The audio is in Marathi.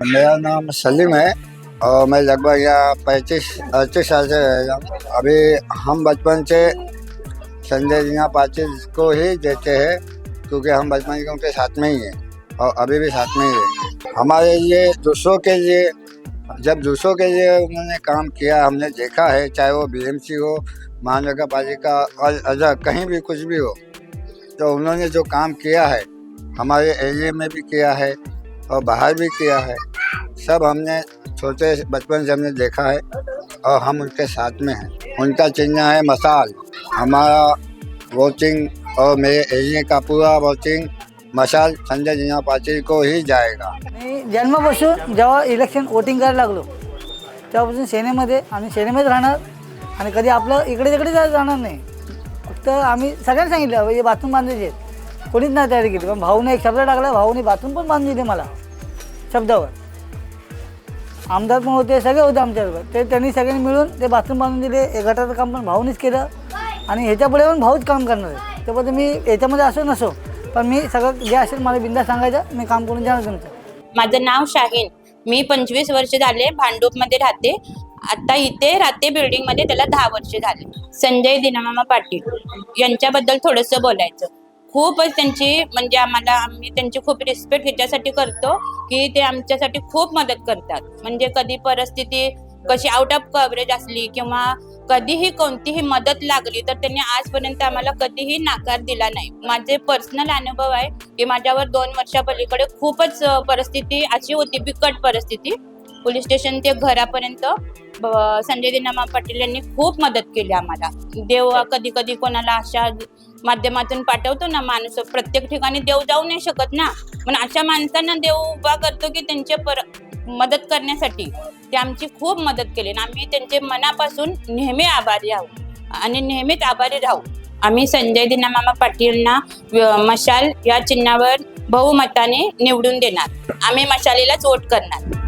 मेरा नाम सलीम है और मैं लगभग यहाँ पैंतीस, अड़तीस साल से रह रहा हूँ। अभी हम बचपन से संजय जीना पाटिल को ही देते हैं, क्योंकि हम बचपन के उनके साथ में ही हैं और अभी भी साथ में ही रहेंगे हमारे लिए दूसरों के लिए, जब दूसरों के लिए उन्होंने काम किया, हमने देखा है, चाहे वो बीएमसी हो, महानगर पालिका और अदर कहीं भी कुछ भी हो तो उन्होंने जो काम किया है, हमारे एरिया में भी किया है और बाहर भी किया है सब हमने छोटे बचपन से हमने देखा है और हम उनके साथ में हैं। उनका चिन्ह है मसाल। हमारा वोटिंग और मेरे एरिए का पूरा वोटिंग मशाल संजय जीना पाटिल को ही जाएगा। मी जन्मापासून जेव्हा इलेक्शन वोटिंग करायला लागलो तेव्हापासून सेनेमध्ये आम्ही सेनेमध्ये राहणार आणि कधी आपलं इकडे तिकडे जा- जाणार नाही. फक्त आम्ही सगळ्यांना सांगितलं "बाबा, हे बाथरूम बांधायचे आहेत. कोणीच नाही तयारी केली पण भाऊने एक शब्द टाकला भाऊने बाथरूम पण बांधून दिले मला. शब्दावर. आमदार पण होते सगळे होते आमच्याबरोबर ते त्यांनी सगळ्यांनी मिळून ते बाथरूम बांधून दिले हे गटाचं काम पण भाऊनीच केलं. आणि ह्याच्यापुढे पण भाऊच काम करणार आहे. त्यामुळे मी याच्यामध्ये असो नसो पण मी सगळं जे असेल मला बिंदा सांगायचं मी काम करून जाणार तुमचं. माझं नाव शाहीन. मी पंचवीस वर्ष झाले भांडूपमध्ये राहते. आता इथे राहते बिल्डिंगमध्ये त्याला दहा वर्ष झाले. संजय दिनामामा पाटील. यांच्याबद्दल थोडंसं बोलायचं. खूपच त्यांची म्हणजे आम्हाला आम्ही त्यांची खूप रिस्पेक्ट ह्याच्यासाठी करतो की ते आमच्यासाठी खूप मदत करतात. म्हणजे कधी परिस्थिती कशी आउट ऑफ कव्हरेज असली किंवा कधीही कोणतीही मदत लागली तर त्यांनी आजपर्यंत आम्हाला कधीही नाकार दिला नाही. माझे पर्सनल अनुभव आहे की माझ्यावर दोन वर्षापलीकडे खूपच परिस्थिती अशी होती बिकट परिस्थिती. पोलीस स्टेशन ते घरापर्यंत. संजय दिनामा पाटील यांनी खूप मदत केली आम्हाला. देव कधी कधी कोणाला अशा माध्यमातून पाठवतो ना माणूस प्रत्येक ठिकाणी देव जाऊ नाही शकत ना. पण अशा माणसांना देव उभा करतो की त्यांचे पर मदत करण्यासाठी. ते आमची खूप मदत केली आणि आम्ही त्यांचे मनापासून नेहमी आभारी आहोत. आणि नेहमीच आभारी राहू. आम्ही संजय दिनामामा पाटीलना मशाल या चिन्हावर बहुमताने निवडून देणार. आम्ही मशालीलाच वोट करणार.